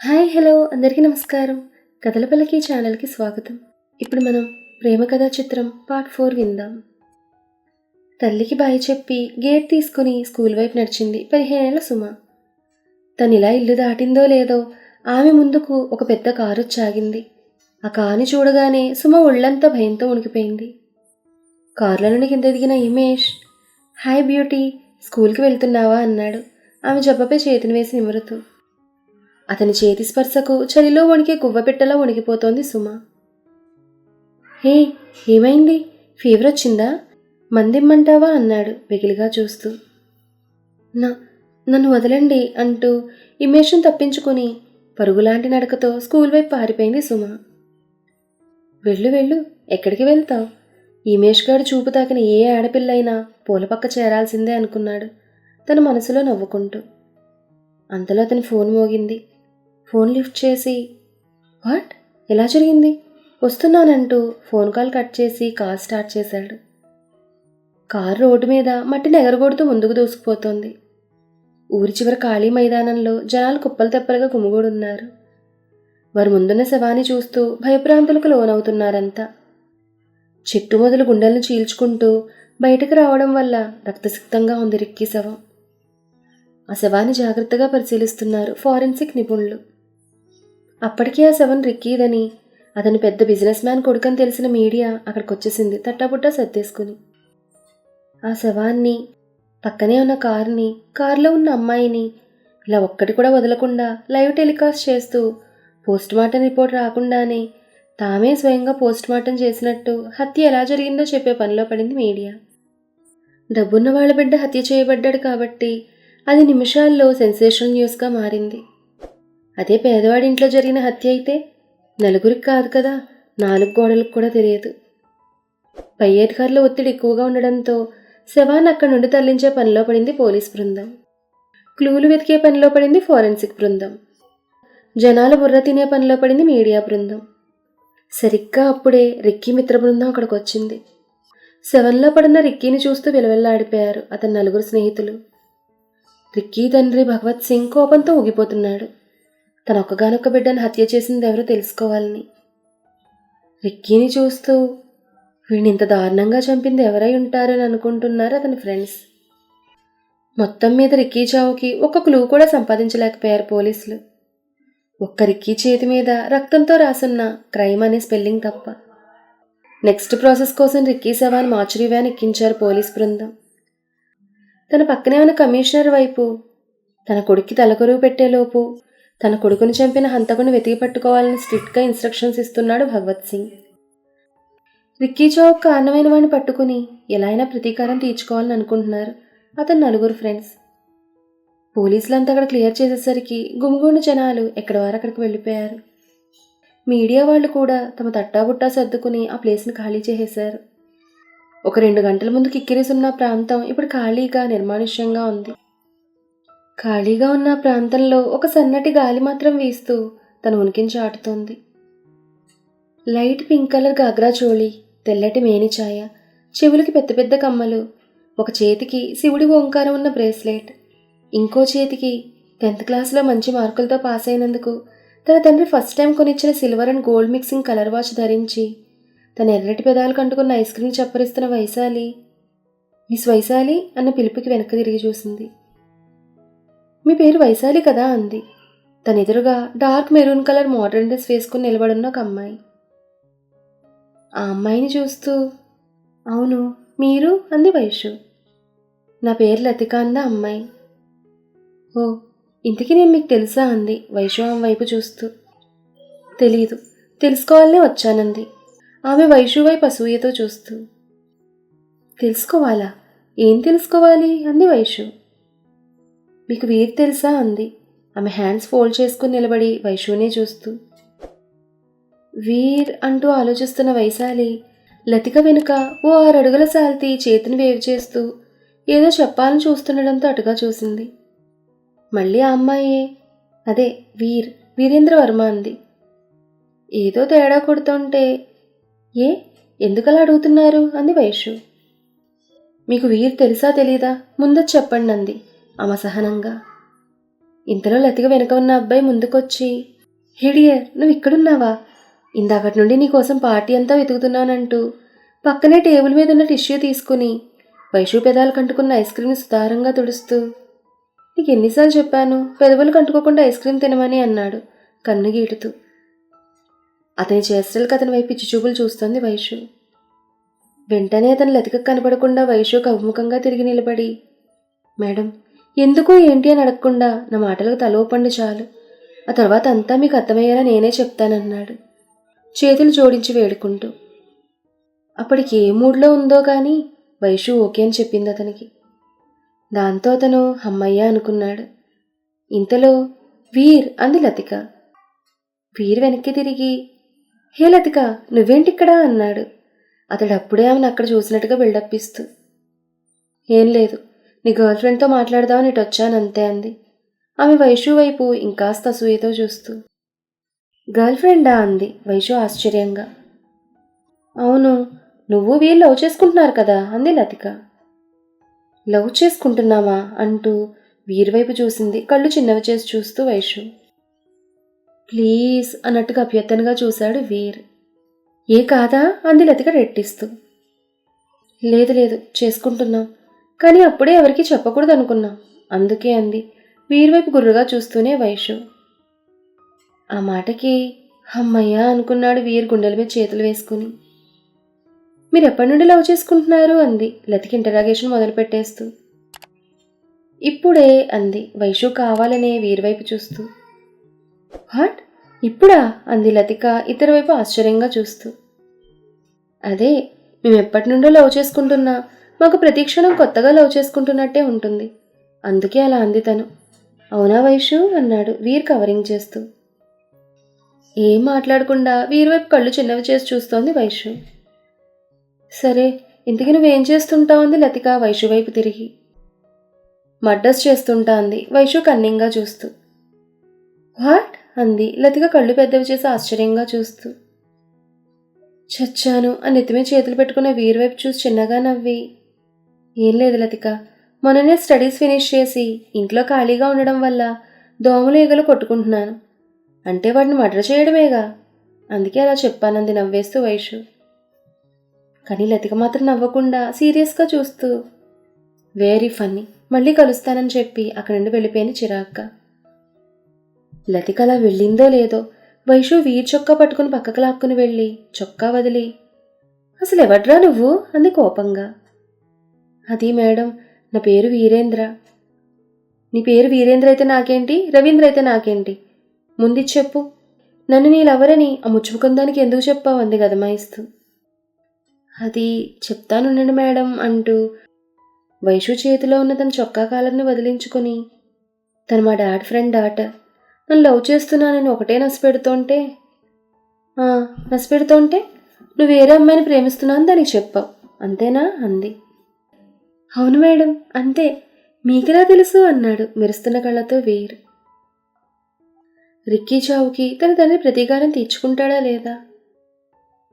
Hi hello అందరికీ నమస్కారం. కథల పలకి ఛానల్కి స్వాగతం. ఇప్పుడు మనం ప్రేమ కథా చిత్రం పార్ట్ ఫోర్ విందాం. తల్లికి బాయి చెప్పి గేట్ తీసుకుని స్కూల్ వైపు నడిచింది పదిహేనేళ్ళ సుమ. తను ఇలా ఇల్లు దాటిందో లేదో ఆమె ముందుకు ఒక పెద్ద కారు చాగింది ఆ కారుని చూడగానే సుమ ఒళ్ళంతా భయంతో ఉనికిపోయింది కారులో నుండి కింద దిగిన హిమేష్ హాయ్ బ్యూటీ స్కూల్కి వెళ్తున్నావా? అన్నాడు. ఆమె జబ్బపై చేతిని వేసి నిమురుతూ. అతని చేతి స్పర్శకు చలిలో వణికే గువ్వపెట్టలా వణికిపోతోంది సుమ. హే ఏమైంది? ఫీవర్ వచ్చిందా? మందిమ్మంటావా? అన్నాడు వెకిలిగా చూస్తూ. నా నన్ను వదలండి అంటూ ఇమేషన్ తప్పించుకుని పరుగులాంటి నడకతో స్కూల్ వైపు పారిపోయింది సుమ. వెళ్ళు వెళ్ళు ఎక్కడికి వెళ్తావు? ఇమేష్ గారు చూపు తాకిన ఏ ఆడపిల్లైనా పూలపక్క చేరాల్సిందే అనుకున్నాడు తన మనసులో నవ్వుకుంటూ. అంతలో అతని ఫోన్ మోగింది. ఫోన్ లిఫ్ట్ చేసి వాట్? ఎలా జరిగింది? వస్తున్నానంటూ ఫోన్ కాల్ కట్ చేసి కార్ స్టార్ట్ చేశాడు. కారు రోడ్డు మీద మట్టిని ఎగరగొడుతూ ముందుకు దూసుకుపోతోంది. ఊరి చివర ఖాళీ మైదానంలో జనాలు కుప్పలు తెప్పలుగా గుమిగూడున్నారు. వారు ముందున్న శవాన్ని చూస్తూ భయభ్రాంతులకు లోనవుతున్నారంతా. చెట్టు మొదలు గుండెలను చీల్చుకుంటూ బయటకు రావడం వల్ల రక్తసిక్తంగా ఉంది రిక్కి శవం. ఆ శవాన్ని జాగ్రత్తగా పరిశీలిస్తున్నారు ఫారెన్సిక్ నిపుణులు. అప్పటికే ఆ శవన్ రిక్కీదని. అతను పెద్ద బిజినెస్ మ్యాన్ కొడుకని తెలిసిన మీడియా అక్కడికి వచ్చేసింది తట్టాపుట్టా సర్దేసుకుని. ఆ శవాన్ని పక్కనే ఉన్న కారుని కారులో ఉన్న అమ్మాయిని ఇలా ఒక్కటి కూడా వదలకుండా లైవ్ టెలికాస్ట్ చేస్తూ పోస్ట్ మార్టం రిపోర్ట్ రాకుండానే తామే స్వయంగా పోస్ట్ మార్టం చేసినట్టు హత్య ఎలా జరిగిందో చెప్పే పనిలో పడింది మీడియా. డబ్బున్న వాళ్ళ బిడ్డ హత్య చేయబడ్డాడు కాబట్టి అది నిమిషాల్లో సెన్సేషనల్ న్యూస్గా మారింది. అదే పేదవాడి ఇంట్లో జరిగిన హత్య అయితే నలుగురికి కాదు కదా నాలుగు గోడలకు కూడా తెలియదు. పై అధికారుల ఒత్తిడి ఎక్కువగా ఉండడంతో శవాన్ని అక్కడి నుండి తరలించే పనిలో పడింది పోలీస్ బృందం. క్లూలు వెతికే పనిలో పడింది ఫోరెన్సిక్ బృందం. జనాల బుర్ర తినే పనిలో పడింది మీడియా బృందం. సరిగ్గా అప్పుడే రిక్కీ మిత్ర బృందం అక్కడికి వచ్చింది. శవంలో పడిన రిక్కీని చూస్తూ విలవెల్లాడిపోయారు అతని నలుగురు స్నేహితులు. రిక్కీ తండ్రి భగవత్ సింగ్ కోపంతో ఊగిపోతున్నాడు. తన ఒక్కగానొక్క బిడ్డను హత్య చేసింది ఎవరో తెలుసుకోవాలని. రిక్కీని చూస్తూ వీడిని ఇంత దారుణంగా చంపింది ఎవరై ఉంటారని అనుకుంటున్నారు అతని ఫ్రెండ్స్? మొత్తం మీద రిక్కీ చావుకి ఒక్క క్లూ కూడా సంపాదించలేకపోయారు పోలీసులు. ఒక్క రిక్కీ చేతి మీద రక్తంతో రాసున్న క్రైమ్ అనే స్పెల్లింగ్ తప్ప. నెక్స్ట్ ప్రాసెస్ కోసం రిక్కీ శవాన్ని మార్చురీ వ్యాన్ ఎక్కించారు పోలీస్ బృందం. తన పక్కనే ఉన్న కమిషనర్ వైపు తన కొడుక్కి తలకొరువు పెట్టేలోపు తన కొడుకుని చంపిన హంతకుని వెతికి పట్టుకోవాలని స్ట్రిక్ట్గా ఇన్స్ట్రక్షన్స్ ఇస్తున్నాడు భగవత్ సింగ్. రిక్కీ చౌక్ కారణమైన వాడిని పట్టుకుని ఎలా అయినా ప్రతీకారం తీర్చుకోవాలని అనుకుంటున్నారు అతను నలుగురు ఫ్రెండ్స్ పోలీసులంతా అక్కడ క్లియర్ చేసేసరికి గుమిగూడిన జనాలు ఎక్కడి వారు అక్కడికి వెళ్ళిపోయారు. మీడియా వాళ్ళు కూడా తమ తట్టాబుట్టా సర్దుకుని ఆ ప్లేస్ని ఖాళీ చేసేశారు. ఒక రెండు గంటల ముందు కిక్కిరిసున్న ప్రాంతం ఇప్పుడు ఖాళీగా నిర్మానుష్యంగా ఉంది. ఖాళీగా ఉన్న ప్రాంతంలో ఒక సన్నటి గాలి మాత్రం వీస్తూ తను ఉనికిని చాటుతోంది. Light pink colour ghagra choli తెల్లటి మేని ఛాయ చెవులకి పెద్ద పెద్ద కమ్మలు ఒక చేతికి శివుడి ఓంకారం ఉన్న బ్రేస్లెట్ ఇంకో చేతికి టెన్త్ క్లాస్లో మంచి మార్కులతో పాస్ అయినందుకు తన తండ్రి first time కొనిచ్చిన silver and gold mixing colour watch ధరించి తన ఎర్రటి పెదాలు కంటుకున్న ఐస్ క్రీమ్ చప్పరిస్తున్న వైశాలి మిస్ వైశాలి అన్న పిలుపుకి వెనక్కి తిరిగి చూసింది. మీ పేరు వైశాలి కదా అంది. తన ఎదురుగా dark maroon colour modern dress వేసుకుని నిలబడున్న ఒక అమ్మాయి. ఆ అమ్మాయిని చూస్తూ అవును మీరు? అంది వైషు నా పేరు లతిక అంద అమ్మాయి. ఓ ఇంతకీ నేను మీకు తెలుసా? అంది వైషు ఆమె వైపు చూస్తూ. తెలీదు తెలుసుకోవాలనే వచ్చానంది. ఆమె వైషు వైపు అసూయతో చూస్తూ. తెలుసుకోవాలా? ఏం తెలుసుకోవాలి? అంది వైషు మీకు వీర్ తెలుసా అంది. ఆమె హ్యాండ్స్ ఫోల్డ్ చేసుకుని నిలబడి వైషునే చూస్తూ. వీర్ అంటూ ఆలోచిస్తున్న వైశాలి లతిక వెనుక ఓ ఆరు అడుగుల చేతిని వేవ్ చేస్తూ ఏదో చెప్పాలని చూస్తుండడంతో అటుగా చూసింది. మళ్ళీ ఆ అమ్మాయే అదే వీర్ వీరేంద్రవర్మ అంది. ఏదో తేడా కొడుతుంటే ఏ ఎందుకలా అడుగుతున్నారు? అంది వైషు మీకు వీర్ తెలుసా తెలీదా? ముందు చెప్పండి అంది. అమసహనంగా. ఇంతలో లతిక వెనుక ఉన్న అబ్బాయి ముందుకొచ్చి హిడియర్ నువ్వు ఇక్కడున్నావా? ఇందాకటి నుండి నీకోసం పార్టీ అంతా వెతుకుతున్నానంటూ పక్కనే టేబుల్ మీద ఉన్న టిష్యూ తీసుకుని వైషు పెదాలు కంటుకున్న ఐస్ క్రీమ్ని సుతారంగా తుడుస్తూ నీకు ఎన్నిసార్లు చెప్పాను పెదవులు కంటుకోకుండా ఐస్ క్రీమ్ తినమని అన్నాడు కన్ను గీటుతూ. అతని చేష్టలకు అతని వైపు పిచ్చి చూపులు చూస్తోంది వైషు. వెంటనే అతను లతిక కనపడకుండా వైషు కవ్ముఖంగా తిరిగి నిలబడి మేడం ఎందుకు ఏంటి అని అడగకుండా నా మాటలకు తల ఊపండి చాలు. ఆ తర్వాత అంతా మీకు అర్థమయ్యేలా నేనే చెప్తానన్నాడు. చేతులు జోడించి వేడుకుంటూ. అప్పటికి ఏ మూడ్లో ఉందో కానీ వైషు ఓకే అని చెప్పింది అతనికి. దాంతో అతను అమ్మయ్య అనుకున్నాడు. ఇంతలో వీర్ అంది లతిక. వీర్ వెనక్కి తిరిగి హే లతిక నువ్వేంటిక్కడా? అన్నాడు. అతడు అప్పుడే ఆమెను అక్కడ చూసినట్టుగా బిల్డప్ ఇస్తూ. ఏం లేదు నీ గర్ల్ ఫ్రెండ్తో మాట్లాడదామని ఇటు వచ్చానంతే అంది. ఆమె వైషు వైపు ఇంకాస్త అసూయతో చూస్తూ. గర్ల్ ఫ్రెండా అంది వైషు ఆశ్చర్యంగా. అవును నువ్వు వీళ్ళు లవ్ చేసుకుంటున్నారు కదా అంది లతిక. లవ్ చేసుకుంటున్నామా అంటూ వీరివైపు చూసింది కళ్ళు చిన్నవి చేసి చూస్తూ వైషు. ప్లీజ్ అన్నట్టుగా అభ్యర్థనగా చూశాడు వీర్. ఏ కాదా? అంది లతిక రెట్టిస్తూ. లేదు లేదు చేసుకుంటున్నాం. కానీ అప్పుడే ఎవరికీ చెప్పకూడదు అనుకున్నా అందుకే అంది. వీరివైపు గుర్రుగా చూస్తూనే వైషు. ఆ మాటకి అమ్మయ్య అనుకున్నాడు వీర్ గుండెల మీద చేతులు వేసుకుని. మీరు ఎప్పటి నుండి లవ్ చేసుకుంటున్నారు? అంది. లతికి ఇంటరాగేషన్ మొదలుపెట్టేస్తూ ఇప్పుడే అంది. వైషు కావాలనే వీరివైపు చూస్తూ. వాట్? ఇప్పుడా? అంది లతిక ఇతర వైపు ఆశ్చర్యంగా చూస్తూ. అదే మేము ఎప్పటి నుండో లవ్ చేసుకుంటున్నా. మాకు ప్రతిక్షణం కొత్తగా లవ్ చేసుకుంటున్నట్టే ఉంటుంది. అందుకే అలా అంది తను. అవునా వైషు? అన్నాడు వీర్ కవరింగ్ చేస్తూ. ఏం మాట్లాడకుండా వీరు వైపు కళ్ళు చిన్నవి చేసి చూస్తోంది వైషు. సరే ఇంతకీ నువ్వేం చేస్తుంటావు? అంది లతిక వైషు వైపు తిరిగి. మడ్డస్ చేస్తుంటా అంది వైషు కన్నింగా చూస్తూ. వాట్? అంది లతిక కళ్ళు పెద్దవి చేసి ఆశ్చర్యంగా చూస్తూ. చచ్చాను. అని ఎత్తిమే చేతులు పెట్టుకున్న వీరి వైపు చూసి చిన్నగా నవ్వి. ఏం లేదు లతిక. మొన్ననే స్టడీస్ ఫినిష్ చేసి ఇంట్లో ఖాళీగా ఉండడం వల్ల దోమలు ఈగలు కొట్టుకుంటున్నాను. అంటే వాటిని మర్డర్ చేయడమేగా? అందుకే అలా చెప్పానంది నవ్వేస్తూ వైషు. కానీ లతిక మాత్రం నవ్వకుండా సీరియస్గా చూస్తూ వెరీ ఫన్నీ మళ్ళీ కలుస్తానని చెప్పి అక్కడి నుండి వెళ్ళిపోయింది చిరాగ్గా. లతిక అలా వెళ్ళిందో లేదో వైషు వీర్ చొక్కా పట్టుకుని పక్కకు లాక్కుని వెళ్ళి చొక్కా వదిలి అసలు ఎవడ్రా నువ్వు? అంది కోపంగా. అది మేడం నా పేరు వీరేంద్ర. నీ పేరు వీరేంద్ర అయితే నాకేంటి? రవీంద్ర అయితే నాకేంటి? ముందు చెప్పు. నన్ను నీలెవరని ఆ ముచ్చుకుందానికి ఎందుకు చెప్పావు? అంది గదమాయిస్తూ అది చెప్తానుండండి మేడం అంటూ వైషు చేతిలో ఉన్న తన చొక్కా కాలర్ని వదిలించుకొని తను మా డాడ్ ఫ్రెండ్ డాట నన్ను లవ్ చేస్తున్నానని ఒకటే నసిపెడుతుంటే నసిపెడుతుంటే నువ్వు వేరే అమ్మాయిని ప్రేమిస్తున్నాను దానికి చెప్పావు. అంతేనా? అంది. అవును మేడం అంతే. మీకెలా తెలుసు? అన్నాడు మెరుస్తున్న కళ్ళతో వీర్. రిక్కీ చావుకి తన తండ్రి ప్రతీకారం తీర్చుకుంటాడా లేదా?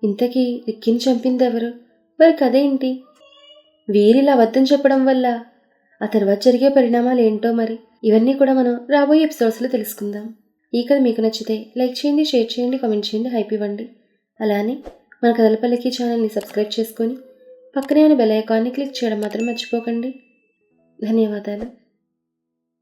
ఇంతకీ రిక్కీని చంపింది ఎవరు మరి కథ ఏంటి? వీరిలా అబద్ధం చెప్పడం వల్ల ఆ తర్వాత జరిగే పరిణామాలు ఏంటో మరి? ఇవన్నీ కూడా మనం రాబోయే ఎపిసోడ్స్లో తెలుసుకుందాం. ఈ కథ మీకు నచ్చితే లైక్ చేయండి షేర్ చేయండి కామెంట్ చేయండి హైప్ ఇవ్వండి. అలానే మన కథలపల్లికి ఛానల్ని సబ్స్క్రైబ్ చేసుకొని పక్కనే ఉన్న బెల్ ఐకాన్ని క్లిక్ చేయడం మాత్రం మర్చిపోకండి. ధన్యవాదాలు.